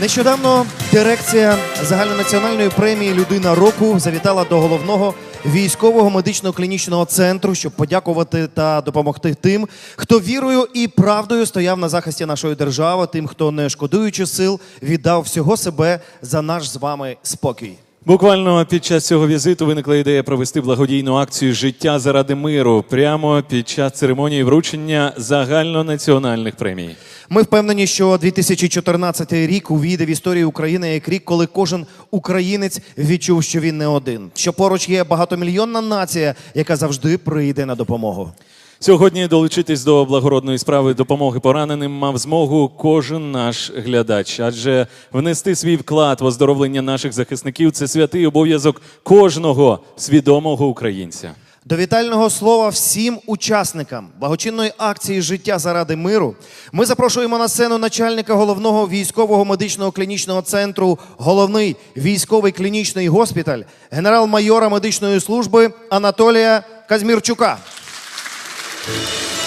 Нещодавно дирекція загальнонаціональної премії Людина року завітала до головного військового медично-клінічного центру, щоб подякувати та допомогти тим, хто вірою і правдою стояв на захисті нашої держави, тим, хто не шкодуючи сил, віддав всього себе за наш з вами спокій. Буквально під час цього візиту виникла ідея провести благодійну акцію Життя заради миру прямо під час церемонії вручення загальнонаціональних премій. Ми впевнені, що 2014 рік увійде в історію України як рік, коли кожен українець відчув, що він не один, що поруч є багатомільйонна нація, яка завжди прийде на допомогу. Сьогодні долучитись до благородної справи допомоги пораненим мав змогу кожен наш глядач, адже внести свій вклад в оздоровлення наших захисників це святий обов'язок кожного свідомого українця. До вітального слова всім учасникам благочинної акції Життя заради миру ми запрошуємо на сцену начальника головного військового медичного клінічного центру, головний військовий клінічний госпіталь, генерал-майора медичної служби Анатолія Казмірчука.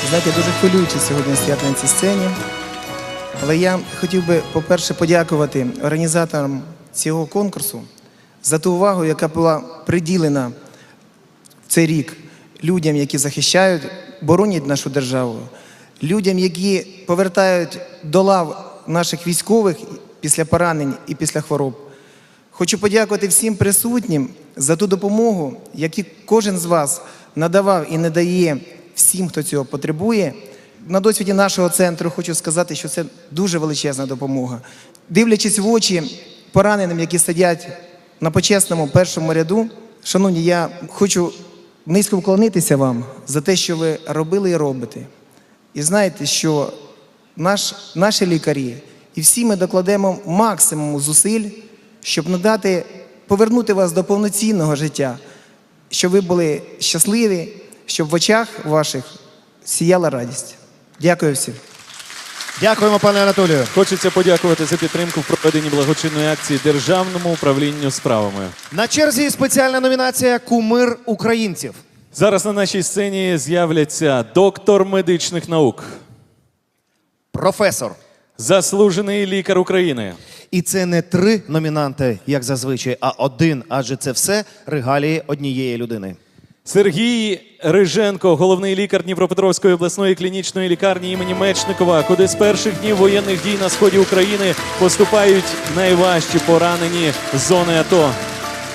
Знаєте, дуже хвилююче сьогодні стояти на цій сцені. Але я хотів би, по-перше, подякувати організаторам цього конкурсу за ту увагу, яка була приділена в цей рік людям, які захищають, боронять нашу державу, людям, які повертають до лав наших військових після поранень і після хвороб. Хочу подякувати всім присутнім за ту допомогу, яку кожен з вас надавав і надає всім, хто цього потребує. На досвіді нашого центру хочу сказати, що це дуже величезна допомога. Дивлячись в очі пораненим, які сидять на почесному першому ряду, шановні, я хочу низько вклонитися вам за те, що ви робили і робите. І знаєте, що наш, наші лікарі і всі ми докладемо максимум зусиль, щоб надати, повернути вас до повноцінного життя, щоб ви були щасливі, щоб в очах ваших сіяла радість. Дякую всім. Дякуємо, пане Анатолію. Хочеться подякувати за підтримку в проведенні благочинної акції Державному управлінню справами. На черзі спеціальна номінація Кумир українців. Зараз на нашій сцені з'являться доктор медичних наук, Професор. заслужений лікар України, І це не три номінанти, як зазвичай, а один, адже це все регалії однієї людини. Сергій Риженко, головний лікар Дніпропетровської обласної клінічної лікарні імені Мечникова, куди з перших днів воєнних дій на сході України поступають найважчі поранені з зони АТО.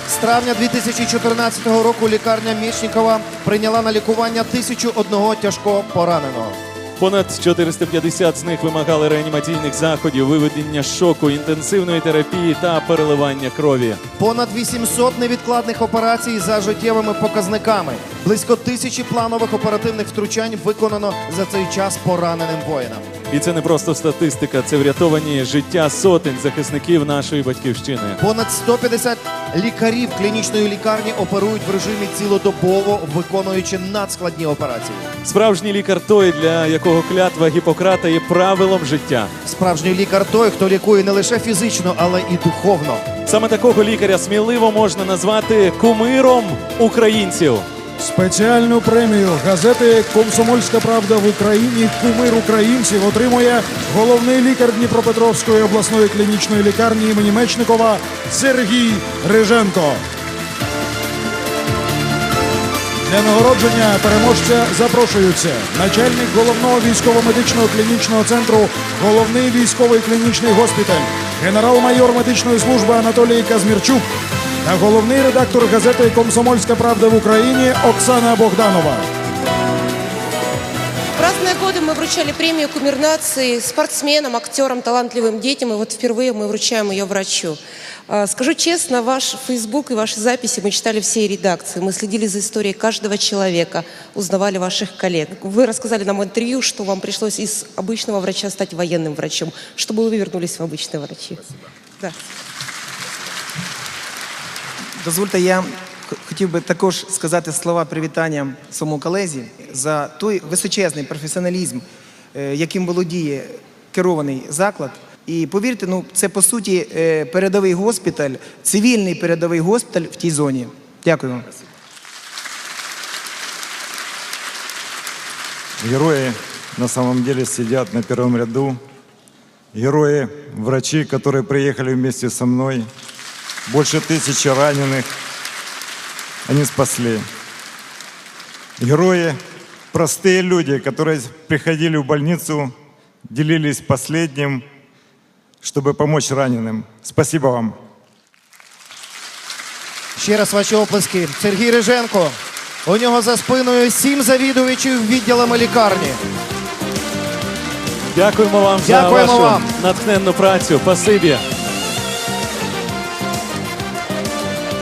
З травня 2014 року лікарня Мічнікова прийняла на лікування тисячу одного тяжко пораненого. Понад 450 з них вимагали реанімаційних заходів, виведення шоку, інтенсивної терапії та переливання крові. Понад 800 невідкладних операцій за життєвими показниками. Близько тисячі планових оперативних втручань виконано за цей час пораненим воїнам. І це не просто статистика, це врятовані життя сотень захисників нашої батьківщини. Понад 150 лікарів клінічної лікарні оперують в режимі цілодобово, виконуючи надскладні операції. Справжній лікар той, для якого клятва Гіппократа є правилом життя. Справжній лікар той, хто лікує не лише фізично, але і духовно. Саме такого лікаря сміливо можна назвати кумиром українців. Спеціальну премію газети Комсомольська правда в Україні Кумир українців отримує головний лікар Дніпропетровської обласної клінічної лікарні імені Мечникова Сергій Риженко. Для нагородження переможця запрошуються начальник головного військово-медичного клінічного центру, головний військовий клінічний госпіталь, генерал-майор медичної служби Анатолій Казмірчук та головний редактор газети Комсомольська правда в Україні Оксана Богданова. В разные годы мы вручали премию «Кумир нации» спортсменам, актерам, талантливым детям, и вот впервые мы вручаем ее врачу. А, Скажу честно, ваш Facebook и ваши записи мы читали всей редакции. Мы следили за историей каждого человека, узнавали ваших коллег. Вы рассказали нам в интервью, что вам пришлось из обычного врача стать военным врачом, чтобы вы вернулись в обычные врачи. Да. Дозвольте, я хотів би також сказати слова привітання своєму колезі за той височезний професіоналізм, е, яким володіє керований заклад. І повірте, ну це по суті е, передовий госпіталь, цивільний передовий госпіталь в тій зоні. Дякую вам. Герои на самом деле сидят на первом ряду герои, врачи, которые приехали вместе со мной. Больше тысячи раненых они спасли. Герои, простые люди, которые приходили в больницу, делились последним, чтобы помочь раненым. Спасибо вам. Ще раз ваші оплески. Сергій Риженко. У нього за спиною сім завідувачів відділами лікарні. Дякуємо вам Дякуємо за вашу вам. натхненну працю. Спасибі.